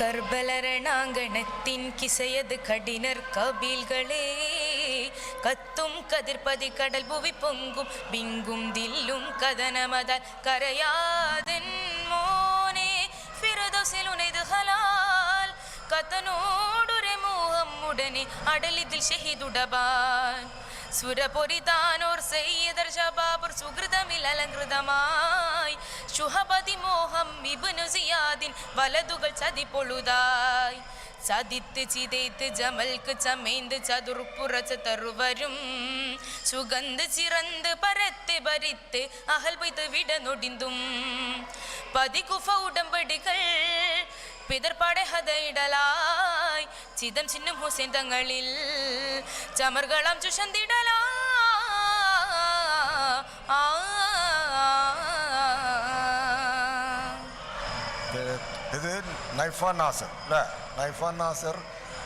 கர்பலரணாங்கணத்தின் கிசையது கடினர் கபில்களே. கத்தும் கதிர்பதி கடல் புவி பொங்கும் பிங்கும் தில்லும் கதனமதால் கரையாதென் மோனே. ஃபிரதோசில் உனைது ஹலால் கதனோடுரை மோகம் உடனே அடலிதில் ஷெஹிதுடபான். சுரபொரிதானோர் செய்யதர் ஜபாபுர் சுகிருதமில் அலங்கிருதமான். ശുഹപതി മോഹം ഇബ്നു സിയാദിൻ വലതുകൾ ചതിപ്പൊളുതായി ചതിത്ത് ചിതയ്ത്ത് ജമൽക്ക് ചമേന്ത് ചതുർപ്പുറച്ച് തറുവരും. സുഗന്ധ ചിറന്ത് പരത്ത് ഭരിത്ത് അഹൽ പൊയ്ത്ത് വിട നൊടിന്തും. പതികുഫ ഉടമ്പടികൾ പിതർപ്പാടെ ഹതയിടലായി ചിതം ചിന്നും ഹുസൈൻ തങ്ങളിൽ ചമർകളം ചുഷന്തിടലാ. ആ ഇത് നൈഫാൻ നൈഫ നാസർ അല്ലേ? നൈഫ നാസർ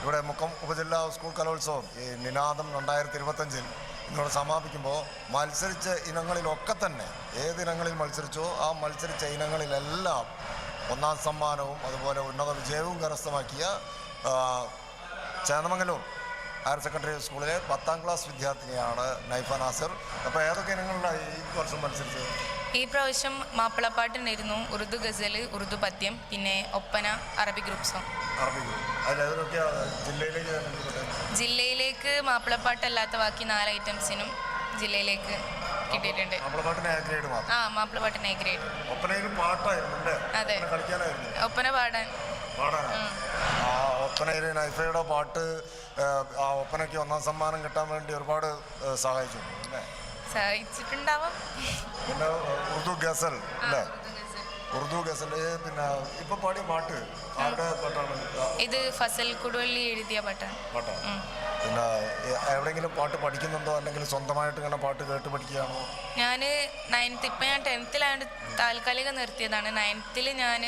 ഇവിടെ മുക്കം ഉപജില്ലാ സ്കൂൾ കലോത്സവം ഈ നിനാദം രണ്ടായിരത്തി ഇരുപത്തഞ്ചിൽ ഇന്നോട് സമാപിക്കുമ്പോൾ മത്സരിച്ച ഇനങ്ങളിലൊക്കെ തന്നെ ഏത് ഇനങ്ങളിൽ മത്സരിച്ചോ ആ മത്സരിച്ച ഇനങ്ങളിലെല്ലാം ഒന്നാം സമ്മാനവും അതുപോലെ ഉന്നത വിജയവും കരസ്ഥമാക്കിയ ചേന്നമംഗലൂർ ഹയർ സെക്കൻഡറി സ്കൂളിലെ പത്താം ക്ലാസ് വിദ്യാർത്ഥിനിയാണ് നൈഫ നാസർ. അപ്പോൾ ഏതൊക്കെ ഇനങ്ങളിലാണ് ഈ വർഷം മത്സരിച്ചത്? ഈ പ്രാവശ്യം മാപ്പിളപ്പാട്ടുണ്ടായിരുന്നു ഉറുദു ഗസൽ ഉറുദു പദ്യം പിന്നെ ഒപ്പന അറബി ഗ്രൂപ്പ് സോങ് ജില്ലയിലേക്ക് മാപ്പിളപ്പാട്ടല്ലാത്ത ബാക്കി നാല് ഐറ്റംസിനും ജില്ലയിലേക്ക് കിട്ടിയിട്ടുണ്ട്. ആ മാപ്പിളപ്പാട്ടിന് എ ഗ്രേഡ് പാട്ടായിരുന്നു അതെ. ഒപ്പന പാടാൻ. ഒപ്പനയിൽ നൈഫയുടെ പാട്ട് ആ ഒപ്പനയ്ക്ക് ഒന്നാം സമ്മാനം കിട്ടാൻ വേണ്ടി ഒരുപാട് സഹായിച്ചു സഹായിച്ചിട്ടുണ്ടാവാം പിന്നെ ഉറുദു ഗസൽ അല്ലേ? ഉറുദു ഗസൽ. പിന്നെ ഇപ്പൊ പാടിയ പാട്ട് ആരുടെ പാട്ടാണ്? ഇത് ഫസൽ കുടുവള്ളി എഴുതിയ പാട്ടാണ്. പാട്ടാണ്. പിന്നെ എവിടെയെങ്കിലും പാട്ട് പഠിക്കുന്നുണ്ടോ? അല്ലെങ്കിൽ സ്വന്തമായിട്ട് ഇങ്ങനെ പാട്ട് കേട്ട് പഠിക്കുകയാണോ? ഞാൻ നയൻത്ത് ഇപ്പം ഞാൻ ടെൻത്തിലായത് താൽക്കാലികം നിർത്തിയതാണ്. നയൻത്തിൽ ഞാൻ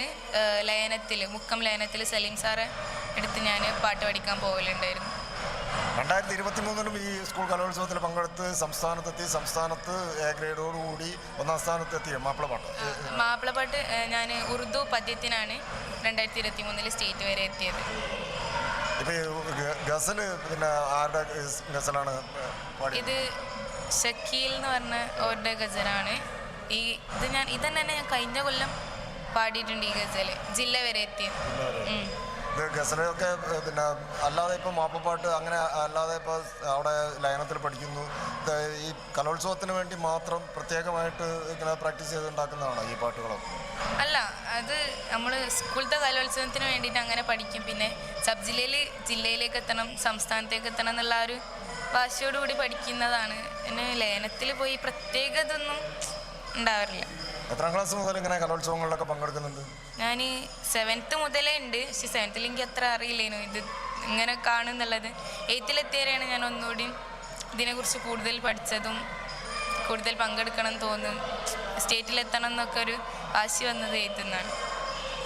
ലയനത്തിൽ മുക്കം ലയനത്തിൽ സലീം സാറെ എടുത്ത് ഞാൻ പാട്ട് പഠിക്കാൻ പോകലുണ്ടായിരുന്നു രണ്ടായിരത്തി ഇരുപത്തി മൂന്നിലും ഈ സ്കൂൾ കലോത്സവത്തിൽ പങ്കെടുത്ത് സംസ്ഥാനത്തെത്തി സംസ്ഥാനത്ത് എ ഗ്രേഡോടുകൂടി ഒന്നാം സ്ഥാനത്തെത്തിയ മാപ്പിളപ്പാട്ട് മാപ്പിളപ്പാട്ട് ഞാൻ ഉറുദു പദ്യത്തിനാണ് രണ്ടായിരത്തി ഇരുപത്തി മൂന്നിൽ സ്റ്റേറ്റ് വരെ എത്തിയത്. ഇപ്പൊ ഗസൽ പിന്നെ ആരുടെ ഗസ്- ഗസലാണ് ഇത് ഷക്കീൽ എന്ന് പറഞ്ഞ അവരുടെ ഗസലാണ്. ഈ ഇത് ഞാൻ ഇതന്നെ ഞാൻ കഴിഞ്ഞ കൊല്ലം പാടിയിട്ടുണ്ട് ഈ ഗസൽ ജില്ല വരെ എത്തിയത്. ഗസലൊക്കെ പിന്നെ അല്ലാതെ ഇപ്പം മാപ്പപ്പാട്ട് അങ്ങനെ അല്ലാതെ ഇപ്പോൾ അവിടെ ലയനത്തിൽ പഠിക്കുന്നു. ഈ കലോത്സവത്തിന് വേണ്ടി മാത്രം പ്രത്യേകമായിട്ട് ഇങ്ങനെ പ്രാക്ടീസ് ചെയ്തുണ്ടാക്കുന്നതാണോ ഈ പാട്ടുകളൊക്കെ? അല്ല അത് നമ്മൾ സ്കൂളത്തെ കലോത്സവത്തിന് വേണ്ടിയിട്ട് അങ്ങനെ പഠിക്കും. പിന്നെ സബ് ജില്ലയിൽ ജില്ലയിലേക്ക് എത്തണം സംസ്ഥാനത്തേക്ക് എത്തണം എന്നുള്ള ഒരു വാശിയോടുകൂടി പഠിക്കുന്നതാണ്. പിന്നെ ലയനത്തിൽ പോയി പ്രത്യേകതൊന്നും ഉണ്ടാവാറില്ല. എത്രാം ക്ലാസ് മുതൽ ഇങ്ങനെ കലോത്സവങ്ങളിലൊക്കെ പങ്കെടുക്കുന്നുണ്ട്? ഞാൻ സെവൻത്ത് മുതലേ ഉണ്ട് പക്ഷെ സെവൻത്തിൽ എനിക്ക് അത്ര അറിയില്ലേനു. ഇത് ഇങ്ങനെ കാണുന്നുള്ളത് എയ്ത്തിലെത്തിയവരെയാണ് ഞാൻ ഒന്നുകൂടി ഇതിനെക്കുറിച്ച് കൂടുതൽ പഠിച്ചതും കൂടുതൽ പങ്കെടുക്കണം എന്ന് തോന്നും. സ്റ്റേറ്റിലെത്തണം എന്നൊക്കെ ഒരു വാശി വന്നത് എയ്ത്തുന്നാണ്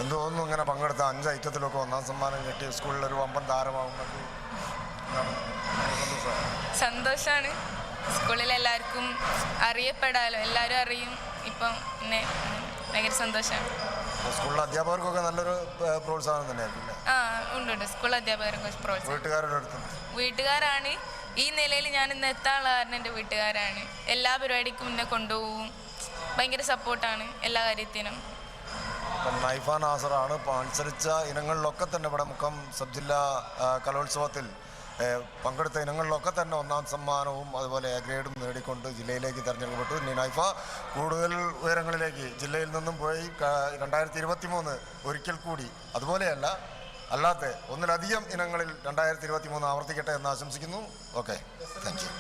എന്ത് തോന്നുന്നു ഇങ്ങനെ പങ്കെടുത്ത അഞ്ച് ഐറ്റത്തിലൊക്കെ ഒന്നാം സമ്മാനം കിട്ടി. സ്കൂളിൽ ഒരു വമ്പൻ താരമാകുമ്പോൾ. സന്തോഷമാണ് സ്കൂളിൽ എല്ലാവർക്കും അറിയപ്പെടാലോ. എല്ലാവരും അറിയും. ഇപ്പം പിന്നെ ഭയങ്കര സന്തോഷമാണ് സ്കൂളിലെ അധ്യാപകർക്കൊക്കെ നല്ലൊരു പ്രോത്സാഹനം തന്നെയായിരുന്നു ആ ഉണ്ട് ഉണ്ട്. സ്കൂൾ അധ്യാപകരൊക്കെ പ്രോത്സാഹനം. വീട്ടുകാരുടെ അടുത്തുണ്ട് വീട്ടുകാരാണ്. ഈ നിലയിൽ ഞാൻ ഇന്ന് എത്താനുള്ള കാരണം എന്റെ വീട്ടുകാരാണ്. എല്ലാ പരിപാടിക്കും എന്നെ കൊണ്ടുപോകും ഭയങ്കര സപ്പോർട്ടാണ് എല്ലാ കാര്യത്തിനും. നൈഫ നാസറാണ് മത്സരിച്ച ഇനങ്ങളിലൊക്കെ തന്നെ ഇവിടെ മുഖം സബ് ജില്ലാ കലോത്സവത്തിൽ പങ്കെടുത്ത ഇനങ്ങളിലൊക്കെ തന്നെ ഒന്നാം സമ്മാനവും അതുപോലെ എ ഗ്രേഡും നേടിക്കൊണ്ട് ജില്ലയിലേക്ക് തിരഞ്ഞെടുക്കപ്പെട്ടു. ഇനി നൈഫ കൂടുതൽ ഉയരങ്ങളിലേക്ക് ജില്ലയിൽ നിന്നും പോയി രണ്ടായിരത്തി ഇരുപത്തി മൂന്ന് ഒരിക്കൽ കൂടി. അതുപോലെയല്ല അല്ലാത്ത ഒന്നിലധികം ഇനങ്ങളിൽ രണ്ടായിരത്തി ഇരുപത്തി മൂന്ന് ആവർത്തിക്കട്ടെ എന്ന് ആശംസിക്കുന്നു. Okay thank you